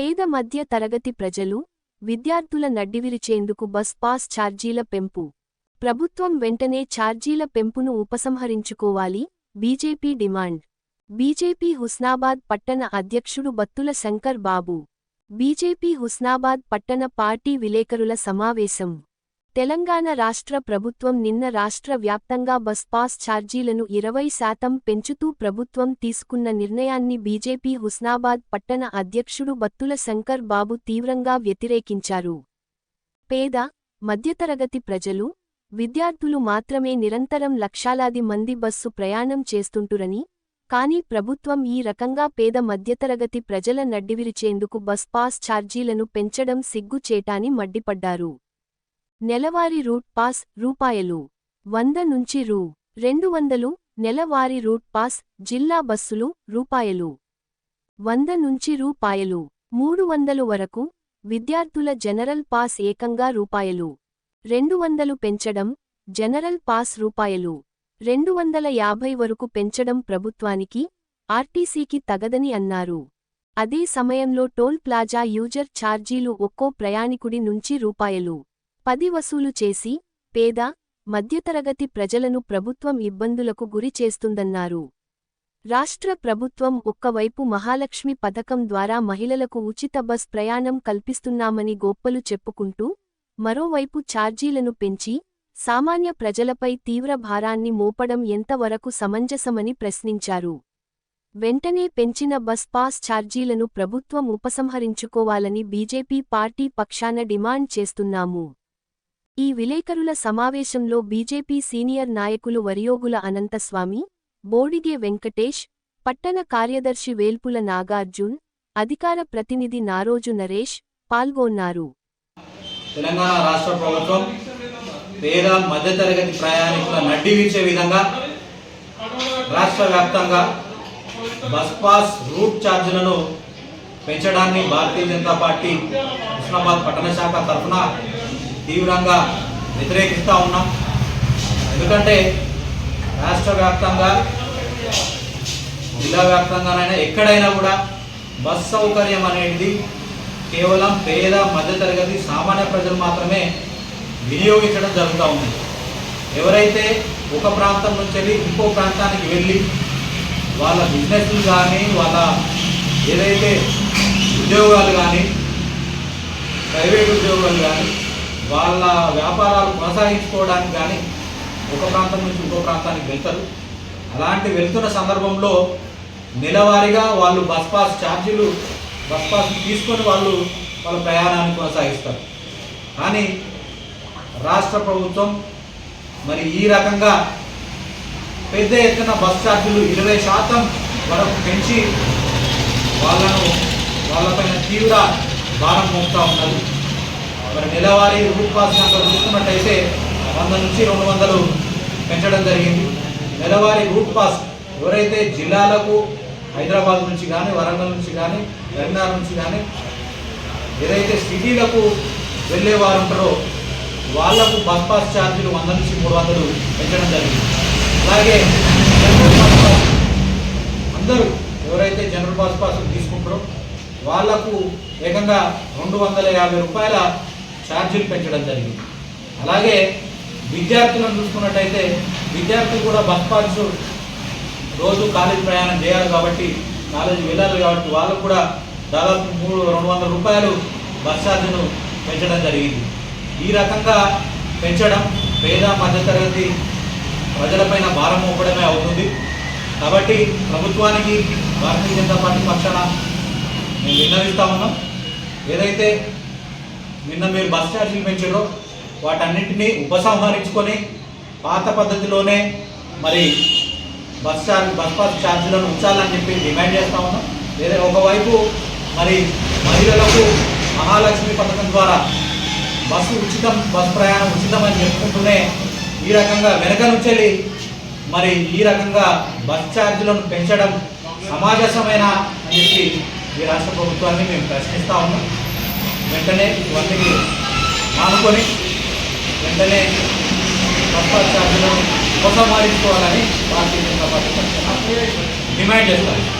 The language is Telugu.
పేద మధ్య తరగతి ప్రజలు విద్యార్థుల నడ్డివిరిచేందుకు బస్ పాస్ ఛార్జీల పెంపు. ప్రభుత్వం వెంటనే ఛార్జీల పెంపును ఉపసంహరించుకోవాలి బీజేపీ డిమాండ్. బీజేపీ హుస్నాబాద్ పట్టణ అధ్యక్షుడు బత్తుల శంకర్ బాబు. బీజేపీ హుస్నాబాద్ పట్టణ పార్టీ విలేకరుల సమావేశం. తెలంగాణ రాష్ట్ర ప్రభుత్వం నిన్న రాష్ట్ర వ్యాప్తంగా బస్ పాస్ ఛార్జీలను ఇరవై శాతం పెంచుతూ ప్రభుత్వం తీసుకున్న నిర్ణయాన్ని బీజేపీ హుస్నాబాద్ పట్టణ అధ్యక్షుడు బత్తుల శంకర్ బాబు తీవ్రంగా వ్యతిరేకించారు. పేద మధ్యతరగతి ప్రజలు విద్యార్థులు మాత్రమే నిరంతరం లక్షాలాది మంది బస్సు ప్రయాణం చేస్తుంటురని కానీ ప్రభుత్వం ఈ రకంగా పేద మధ్యతరగతి ప్రజల నడ్డివిరిచేందుకు బస్ పాస్ ఛార్జీలను పెంచడం సిగ్గుచేటాని మడ్డిపడ్డారు. నెలవారీ రూట్ పాస్ రూపాయలు. వంద నుంచి రూ. రెండు వందలు నెలవారీ రూట్ పాస్ జిల్లా బస్సులు రూపాయలు. వంద నుంచి రూపాయలు. మూడు వందలు వరకు విద్యార్థుల జనరల్ పాస్ ఏకంగా రూపాయలు. రెండు వందలు పెంచడం జనరల్ పాస్ రూపాయలు. రెండు వందల యాభై వరకు పెంచడం ప్రభుత్వానికి ఆర్టీసీకి తగదని అన్నారు. అదే సమయంలో టోల్ ప్లాజా యూజర్ ఛార్జీలు ఒక్కో ప్రయాణికుడి నుంచి రూపాయలు. పది వసూలు చేసి పేద మధ్యతరగతి ప్రజలను ప్రభుత్వం ఇబ్బందులకు గురి చేస్తుందన్నారు. రాష్ట్ర ప్రభుత్వం ఒక్కవైపు మహాలక్ష్మి పథకం ద్వారా మహిళలకు ఉచిత బస్ ప్రయాణం కల్పిస్తున్నామని గోప్పలు చెప్పుకుంటూ మరోవైపు ఛార్జీలను పెంచి సామాన్య ప్రజలపై తీవ్ర భారాన్ని మోపడం ఎంతవరకు సమంజసమని ప్రశ్నించారు. వెంటనే పెంచిన బస్ పాస్ ఛార్జీలను ప్రభుత్వం ఉపసంహరించుకోవాలని బీజేపీ పార్టీ పక్షాన డిమాండ్ చేస్తున్నాము. ఈ విలేకరుల సమావేశంలో బీజేపీ సీనియర్ నాయకులు వరియోగుల అనంతస్వామి బోడిగే వెంకటేష్ పట్టణ కార్యదర్శి వేల్పుల నాగార్జున్ అధికార ప్రతినిధి నారోజు నరేష్ పాల్గొన్నారు. తెలంగాణ రాష్ట్ర ప్రభుత్వం పేద మధ్యతరగతి ప్రయాణికుల నడ్డి వీచే విధంగా రాష్ట్ర వ్యాప్తంగా బస్ పాస్ రూట్ ఛార్జీలను పెంచడాన్ని భారతీయ జనతా పార్టీ హుస్నాబాద్ పట్టణ శాఖ తరఫున తీవ్రంగా వ్యతిరేకిస్తూ ఉన్నాం. ఎందుకంటే రాష్ట్ర వ్యాప్తంగా జిల్లా వ్యాప్తంగానైనా ఎక్కడైనా కూడా బస్ సౌకర్యం అనేది కేవలం పేద మధ్యతరగతి సామాన్య ప్రజలు మాత్రమే వినియోగించడం జరుగుతూ ఉంది. ఎవరైతే ఒక ప్రాంతం నుంచి వెళ్ళి ఇంకో ప్రాంతానికి వెళ్ళి వాళ్ళ బిజినెస్లు కానీ వాళ్ళ ఏదైతే ఉద్యోగాలు కానీ ప్రైవేట్ ఉద్యోగాలు కానీ వాళ్ళ వ్యాపారాలు కొనసాగించుకోవడానికి కానీ ఒక ప్రాంతం నుంచి ఇంకో ప్రాంతానికి వెళ్తారు. అలాంటి వెళ్తున్న సందర్భంలో నెలవారీగా వాళ్ళు బస్ పాస్ ఛార్జీలు బస్ పాస్ తీసుకొని వాళ్ళు వాళ్ళ ప్రయాణాన్ని కొనసాగిస్తారు. కానీ రాష్ట్ర ప్రభుత్వం మరి ఈ రకంగా పెద్ద ఎత్తున బస్ ఛార్జీలు ఇరవై శాతం వరకు పెంచి వాళ్ళను వాళ్ళపైన తీవ్ర భారం మోపుతా ఉన్నారు. మరి నెలవారీ రూట్ కాస్ కనుక చూసుకున్నట్టయితే వంద నుంచి రెండు వందలు పెంచడం జరిగింది. నెలవారీ రూట్ పాస్ ఎవరైతే జిల్లాలకు హైదరాబాద్ నుంచి కానీ వరంగల్ నుంచి కానీ కరీంనగర్ నుంచి కానీ ఏదైతే సిటీలకు వెళ్ళేవారు ఉంటారో వాళ్ళకు బస్ పాస్ ఛార్జీలు వంద నుంచి మూడు వందలు పెంచడం జరిగింది. అలాగే జనరల్ బస్ పాస్ అందరూ ఎవరైతే జనరల్ బస్ పాస్ తీసుకుంటారో వాళ్ళకు ఏకంగా రెండు వందల యాభై రూపాయల ఛార్జీలు పెంచడం జరిగింది. అలాగే విద్యార్థులను చూసుకున్నట్టయితే విద్యార్థులు కూడా బస్ పాస్ రోజు కాలేజీ ప్రయాణం చేయాలి కాబట్టి కాలేజీ వెళ్ళాలి కాబట్టి వాళ్ళకు కూడా దాదాపు మూడు రెండు వందల రూపాయలు బస్ ఛార్జీను పెంచడం జరిగింది. ఈ రకంగా పెంచడం పేద మధ్యతరగతి ప్రజలపైన భారం మోపడమే అవుతుంది. కాబట్టి ప్రభుత్వానికి భారతీయ జనతా పార్టీ పక్షాన మేము విన్నవిస్తా ఉన్నాం. ఏదైతే నిన్న మీరు బస్ ఛార్జీలు పెంచారో వాటన్నింటినీ ఉపసంహరించుకొని పాత పద్ధతిలోనే మరి బస్ ఛార్జ్ బస్ పాస్ ఛార్జీలను ఉంచాలని చెప్పి డిమాండ్ చేస్తా ఉన్నాం. లేదా ఒకవైపు మరి మహిళలకు మహాలక్ష్మి పథకం ద్వారా బస్సు ఉచితం బస్ ప్రయాణం ఉచితం అని చెప్పుకుంటూనే ఈ రకంగా వెనక నుంచి మరి ఈ రకంగా బస్ ఛార్జీలను పెంచడం సమాజసమైన అని చెప్పి ఈ రాష్ట్ర ప్రభుత్వాన్ని మేము ప్రశ్నిస్తూ ఉన్నాం. వెంటనే ఇవన్నీ మానుకొని వెంటనే బస్ ఛార్జీలను ఉపసంహరించుకోవాలని భారతీయ జనతా పార్టీ డిమాండ్ చేస్తారు.